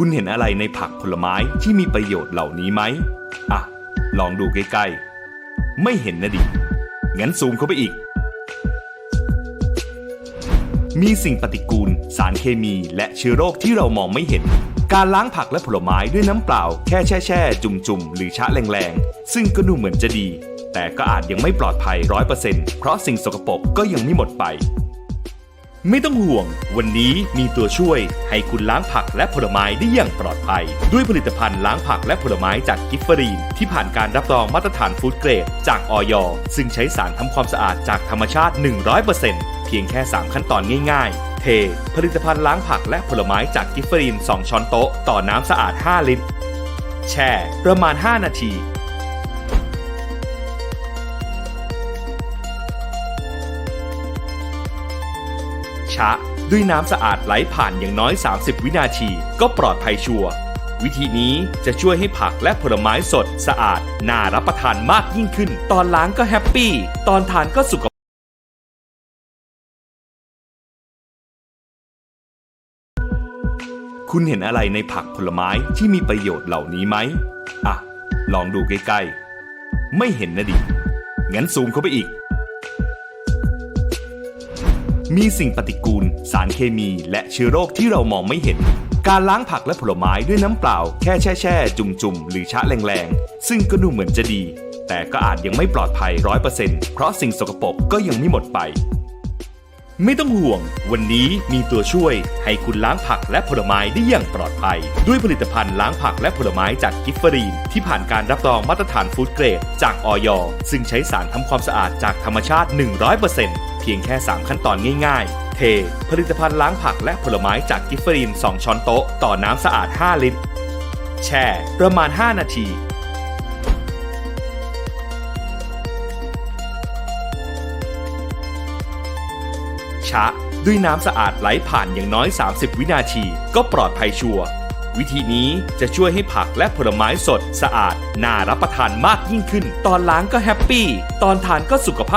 คุณเห็นอะไรในผักผลไม้ที่มีประโยชน์เหล่านี้ไหม อะ ลองดูใกล้ๆ ไม่เห็นนะดิ งั้นซูมเข้าไปอีก มีสิ่งปฏิกูล สารเคมีและเชื้อโรคที่เรามองไม่เห็น การล้างผักและผลไม้ด้วยน้ำเปล่า แค่แช่แช่จุ่มจุ่มๆหรือชะแรงๆ ซึ่งก็ดูเหมือนจะดี แต่ก็อาจยังไม่ปลอดภัยร้อยเปอร์เซ็นต์เพราะสิ่งสกปรกก็ยังไม่หมดไป ไม่ต้องห่วง วันนี้มีตัวช่วยให้คุณล้างผักและผลไม้ได้อย่างปลอดภัย ด้วยผลิตภัณฑ์ล้างผักและผลไม้จากกิฟฟรีน ที่ผ่านการรับรองมาตรฐานฟู้ดเกรด จากออยซึ่งใช้สารทำความสะอาดจากธรรมชาติ 100%เพียงแค่ 3 ขั้นตอนง่ายๆ เท ผลิตภัณฑ์ล้างผักและผลไม้จากกิฟฟรีน 2 ช้อนโต๊ะ ต่อน้ำสะอาด 5 ลิตร แช่ ประมาณ 5 นาที ชะ ด้วยน้ำสะอาดไหลผ่านอย่างน้อย 30 วินาที ก็ปลอดภัยชัวร์วิธีนี้จะช่วยให้ผักและผลไม้สดสะอาด น่ารับประทานมากยิ่งขึ้น ตอนล้างก็แฮปปี้ ตอนทานก็สุขคุณเห็นอะไรในผักผลไม้ที่มีประโยชน์เหล่านี้ไหม อะ ลองดูใกล้ๆ ไม่เห็นนะดิ งั้นซูมเข้าไปอีก มีสิ่งปฏิกูล สารเคมี และเชื้อโรคที่เรามองไม่เห็น การล้างผักและผลไม้ด้วยน้ำเปล่า แค่แช่แช่จุ่มจุ่มๆหรือชะแรงๆ ซึ่งก็ดูเหมือนจะดี แต่ก็อาจยังไม่ปลอดภัยร้อยเปอร์เซ็นต์เพราะสิ่งสกปรกก็ยังไม่หมดไป ไม่ต้องห่วง วันนี้มีตัวช่วยให้คุณล้างผักและผลไม้ได้อย่างปลอดภัย ด้วยผลิตภัณฑ์ล้างผักและผลไม้จากกิฟฟรีน ที่ผ่านการรับรองมาตรฐานฟู้ดเกรด จากออยซึ่งใช้สารทำความสะอาดจากธรรมชาติ 100%เพียงแค่ 3 ขั้นตอนง่าย ๆ เท ผลิตภัณฑ์ล้างผักและผลไม้จากกิฟฟรีน 2 ช้อนโต๊ะ ต่อน้ำสะอาด 5 ลิตร แช่ ประมาณ 5 นาที ชะ ด้วยน้ำสะอาดไหลผ่านอย่างน้อย 30 วินาที ก็ปลอดภัยชัวร์วิธีนี้จะช่วยให้ผักและผลไม้สดสะอาด น่ารับประทานมากยิ่งขึ้น ตอนล้างก็แฮปปี้ ตอนทานก็สุขภาพ